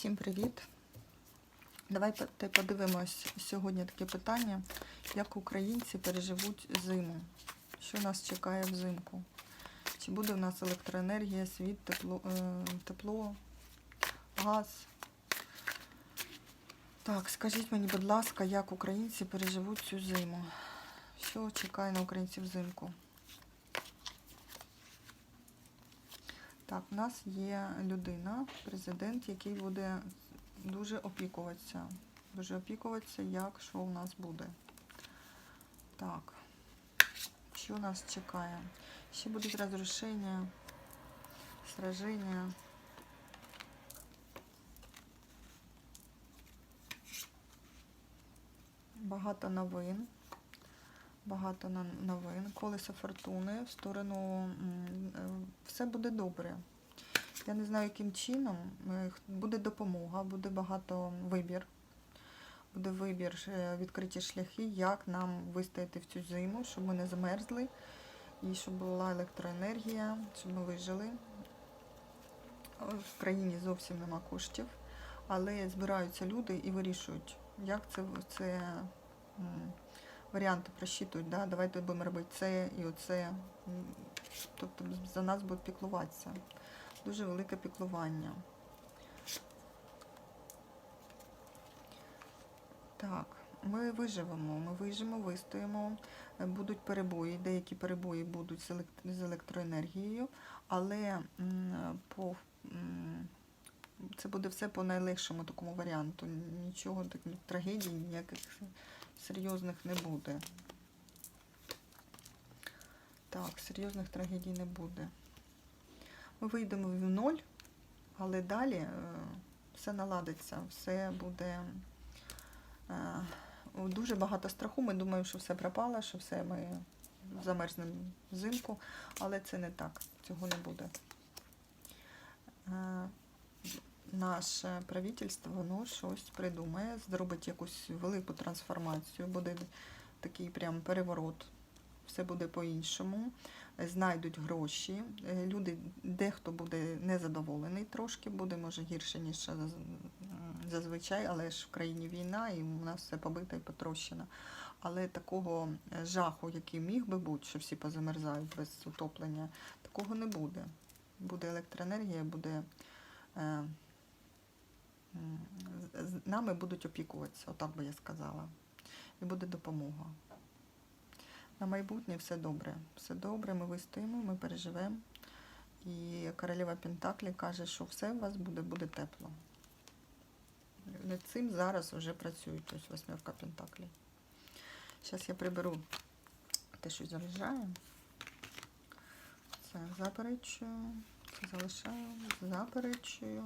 Всім привіт! Давайте подивимось сьогодні таке питання, як українці переживуть зиму. Що нас чекає взимку? Чи буде у нас електроенергія, світ, тепло, е, тепло газ? Так, скажіть мені, будь ласка, як українці переживуть цю зиму? Що чекає на українців взимку? Так, у нас є людина, президент, який буде дуже опікуватися. Дуже опікуватися, як що у нас буде. Так, що нас чекає? Ще будуть розрушення, сраження. Багато новин. Багато новин. Колесо фортуни в сторону все буде добре. Я не знаю, яким чином. Е, Буде допомога, буде багато вибір. Буде вибір, е, відкриті шляхи, як нам вистояти в цю зиму, щоб ми не замерзли і щоб була електроенергія, щоб ми вижили. В країні зовсім нема коштів, але збираються люди і вирішують, як це, це варіанти просчитують. Да? Давайте будемо робити це і оце. Тобто за нас будуть піклуватися. Дуже велике піклування. Так, ми виживемо, ми виживемо, вистоїмо. Е, Будуть перебої, деякі перебої будуть з електроенергією, але по, це буде все по найлегшому такому варіанту. Нічого таких трагедій, ніяких серйозних не буде. Так, серйозних трагедій не буде. Ми вийдемо в ноль, але далі е, все наладиться, все буде е, дуже багато страху. Ми думаємо, що все пропало, що все ми замерзнемо взимку, але це не так, цього не буде. Е, Наше правительство воно щось придумає, зробить якусь велику трансформацію, буде такий прям переворот, все буде по-іншому знайдуть гроші. Е, Люди, дехто буде незадоволений трошки, буде може гірше, ніж зазвичай, але ж в країні війна і у нас все побито і потрощено. Але такого е, жаху, який міг би бути, що всі позамерзають без утоплення, такого не буде. Буде електроенергія, буде. Е, нами будуть опікуватися, отак би я сказала. І буде допомога. На майбутнє все добре. Все добре, ми вистоїмо, ми переживемо. І королева Пентаклі каже, що все у вас буде, буде тепло. Над цим зараз вже працюють ось восьмерка Пентаклі. Зараз я приберу те, що залишаю. Це заперечую, це залишаю, заперечую.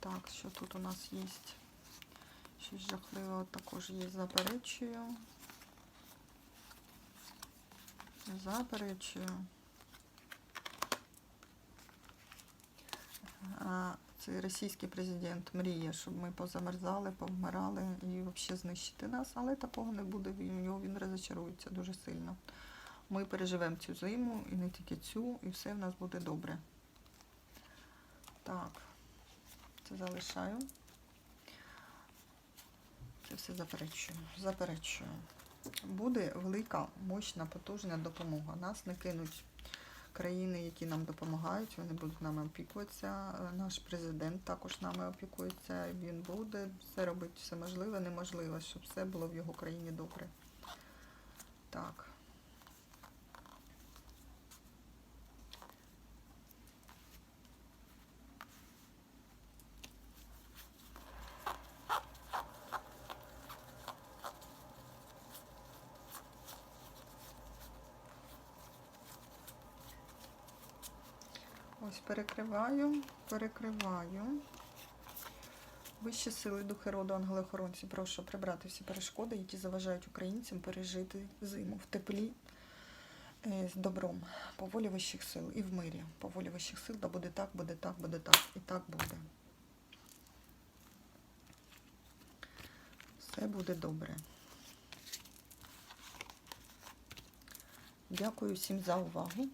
Так, що тут у нас є? Щось жахливе також є, заперечую. Заперечую. Цей російський президент мріє, щоб ми позамерзали, повмирали і взагалі знищити нас, але такого не буде. Він його він розочарується дуже сильно. Ми переживемо цю зиму і не тільки цю, і все в нас буде добре. Так, це залишаю. Це все заперечую. Заперечую буде велика, мощна, потужна допомога. Нас не кинуть країни, які нам допомагають, вони будуть нами опікуватися. Наш президент також нами опікується. Він буде все робити, все можливе, неможливе, щоб все було в його країні добре. Так. Ось перекриваю, перекриваю. Вищі сили, духи роду, ангели-охоронці, прошу прибрати всі перешкоди, які заважають українцям пережити зиму в теплі е, з добром, по волі вищих сил і в мирі. По волі вищих сил, да буде так, буде так, буде так, і так буде. Все буде добре. Дякую всім за увагу.